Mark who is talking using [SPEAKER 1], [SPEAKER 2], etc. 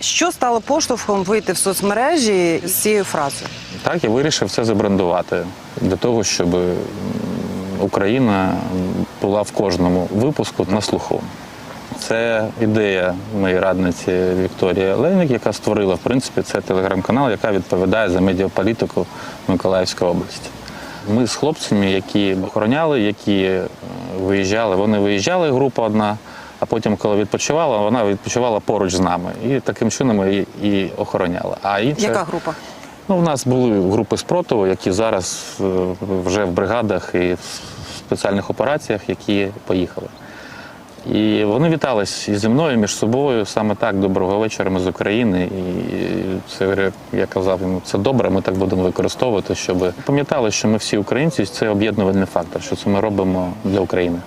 [SPEAKER 1] Що стало поштовхом вийти в соцмережі з цією фразою?
[SPEAKER 2] Так, я вирішив це забрендувати для того, щоб Україна була в кожному випуску на слуху. Це ідея моєї радниці Вікторії Лейник, яка створила в принципі цей телеграм-канал, яка відповідає за медіаполітику Миколаївської області. Ми з хлопцями, які охороняли, які е, виїжджали, вони виїжджали, група одна, а потім, коли відпочивала, вона відпочивала поруч з нами. І таким чином ми її і охороняли. А інша,
[SPEAKER 1] Яка група?
[SPEAKER 2] Ну, у нас були групи спротиву, які зараз е, вже в бригадах і в спеціальних операціях, які поїхали. І вони вітались і зі мною, між собою. Саме так, доброго вечора, ми з України. І це я казав йому, це добре, ми так будемо використовувати, щоб пам'ятали, що ми всі українці, це об'єднувальний фактор, що це ми робимо для України.